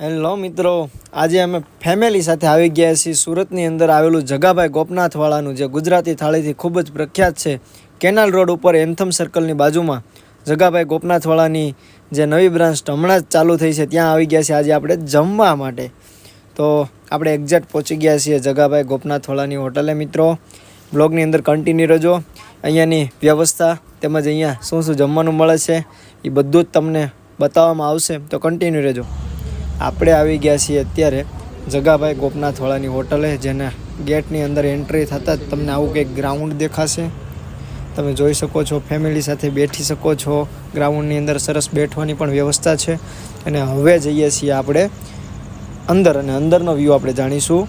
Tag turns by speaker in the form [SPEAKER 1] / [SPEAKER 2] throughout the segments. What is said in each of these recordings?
[SPEAKER 1] Hello મિત્રો, આજે અમે ફેમિલી સાથે આવી ગયા છીએ. સુરતની અંદર આવેલું જગાભાઈ ગોપનાથવાળાનું, જે ગુજરાતી થાળીથી ખૂબ જ પ્રખ્યાત છે, કેનાલ રોડ ઉપર એન્થમ સર્કલની બાજુમાં. જગાભાઈ ગોપનાથવાળાની જે નવી બ્રાન્ચ હમણાં જ ચાલુ થઈ છે, ત્યાં આવી ગયા છે આજે આપણે જમવા માટે. તો આપણે એક્ઝેક્ટ પહોંચી ગયા છીએ જગાભાઈ ગોપનાથવાળાની હોટલે મિત્રો. બ્લોગની અંદર કન્ટિન્યુ રહેજો. અહીંયાની વ્યવસ્થા તેમજ અહીંયા શું શું જમવાનું મળે છે, એ બધું જ તમને બતાવવામાં આવશે. તો કન્ટિન્યુ રહેજો. આપણે આવી ગયા છીએ અત્યારે જગાભાઈ ગોપનાથવાળાની હોટલે, જેના ગેટની અંદર એન્ટ્રી થતાં જ તમને આવું કંઈક ગ્રાઉન્ડ દેખાશે. તમે જોઈ શકો છો ફેમિલી સાથે બેઠી શકો છો. ગ્રાઉન્ડની અંદર સરસ બેઠવાની પણ વ્યવસ્થા છે. અને હવે જઈએ છીએ આપણે અંદર, અને અંદરનો વ્યૂ આપણે જાણીશું.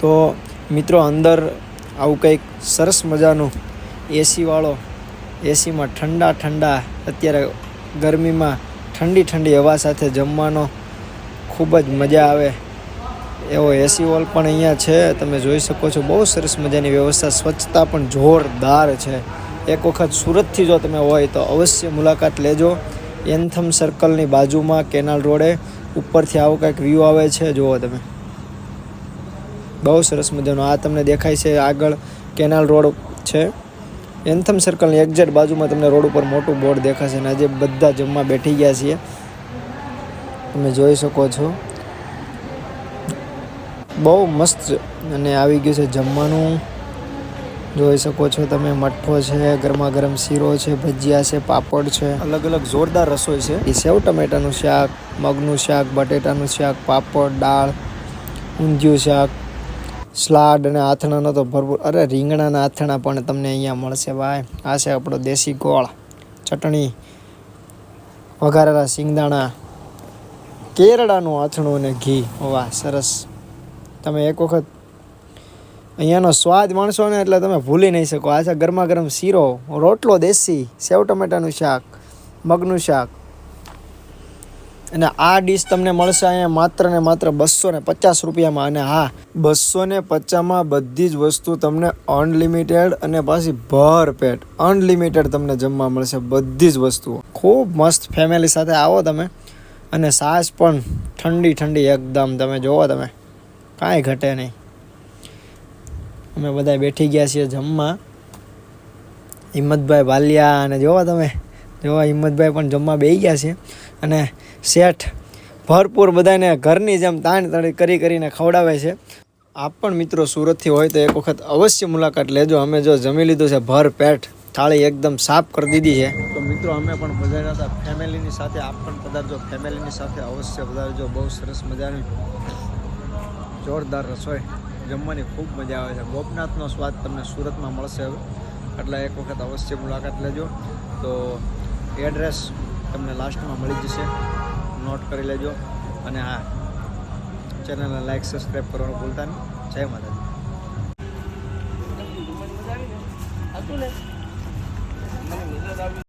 [SPEAKER 1] તો મિત્રો, અંદર આવું કંઈક સરસ મજાનું એસીવાળો એસીમાં ઠંડા ઠંડા અત્યારે ગરમીમાં ઠંડી ઠંડી હવા સાથે જમવાનો ખૂબ જ મજા આવે એવો એસી હોલ પણ અહીંયા છે. તમે જોઈ શકો છો, બહુ સરસ મજાની વ્યવસ્થા, સ્વચ્છતા પણ જોરદાર છે. એક વખત સુરતથી જો તમે હોય તો અવશ્ય મુલાકાત લેજો. એન્થમ સર્કલની બાજુમાં, કેનાલ રોડે ઉપરથી આવું કંઈક વ્યૂ આવે છે. જુઓ તમે. બહુ સરસ મજાનો આ તમને દેખાય છે આગળ કેનાલ રોડ છે. એન્થમ સર્કલની એક્ઝેક્ટ બાજુમાં તમને રોડ ઉપર મોટું બોર્ડ દેખાશે અને આજે બધા જમવા બેઠી ગયા છીએ. તમે જોઈ શકો છો. બહુ મસ્ત અને આવી ગયું છે જમવાનું. જોઈ શકો છો તમે મઠ્ઠો છે ગરમા ગરમ શીરો છે ભજીયા છે પાપડ છે. અલગ અલગ જોરદાર રસોઈ છે. એ સેવ ટમેટાનું શાક મગનું શાક બટેટાનું શાક પાપડ દાળ ઊંધિયું શાક સ્લાડ અને આથણાનો તો ભરપૂર અરે રીંગણાના આથણા પણ તમને અહીંયા મળશે ભાઈ. આ છે આપણો દેશી ગોળ ચટણી વઘારેલા સિંગદાણા કેરળાનું આથણું અને ઘી. વાહ, સરસ. તમે એક વખત અહીંયાનો સ્વાદ માણશો ને એટલે તમે ભૂલી નહીં શકો. આ છે ગરમા ગરમ શીરો, રોટલો દેશી, સેવ ટમેટાનું શાક, મગનું શાક. અને આ ડીશ તમને મળશે અહીંયા માત્ર ને માત્ર બસો ને પચાસ રૂપિયામાં. અને હા, બસો ને પચાસમાં બધી જ વસ્તુ તમને અનલિમિટેડ અને પાછી ભરપેટ અનલિમિટેડ તમને જમવા મળશે. બધી જ વસ્તુઓ. ખૂબ મસ્ત ફેમિલી સાથે આવો તમે. અને સાસ પણ ઠંડી ઠંડી એકદમ. તમે જોવો તમે. કાંઈ ઘટે નહીં. અમે બધા બેઠી ગયા છીએ જમવા. હિંમતભાઈ વાલિયા અને જોવો તમે. જોવા, હિંમતભાઈ પણ જમવા બેસી ગયા છે. અને શેઠ ભરપૂર બધાને ઘરની જેમ તાણ તાણી કરી કરીને ખવડાવે છે. આપ પણ મિત્રો સુરતથી હોય તો એક વખત અવશ્ય મુલાકાત લેજો. અમે જો જમી લીધું છે, ભર પેટ, થાળી એકદમ સાફ કરી દીધી છે. મિત્રો, અમે પણ પધાર્યા હતા. ફેમિલીની સાથે, આપ પણ પધારજો. ફેમિલીની સાથે અવશ્ય પધારજો. બહુ સરસ મજાની જોરદાર રસોઈ. જમવાની ખૂબ મજા આવે છે. ગોપનાથનો સ્વાદ તમને સુરતમાં મળશે હવે. એટલે એક વખત અવશ્ય મુલાકાત લેજો. તો એડ્રેસ તમને લાસ્ટમાં મળી જશે. નોટ કરી લેજો. અને હા, ચેનલને લાઈક સબસ્ક્રાઈબ કરવાનું ભૂલતા નહીં. જય માતાજી.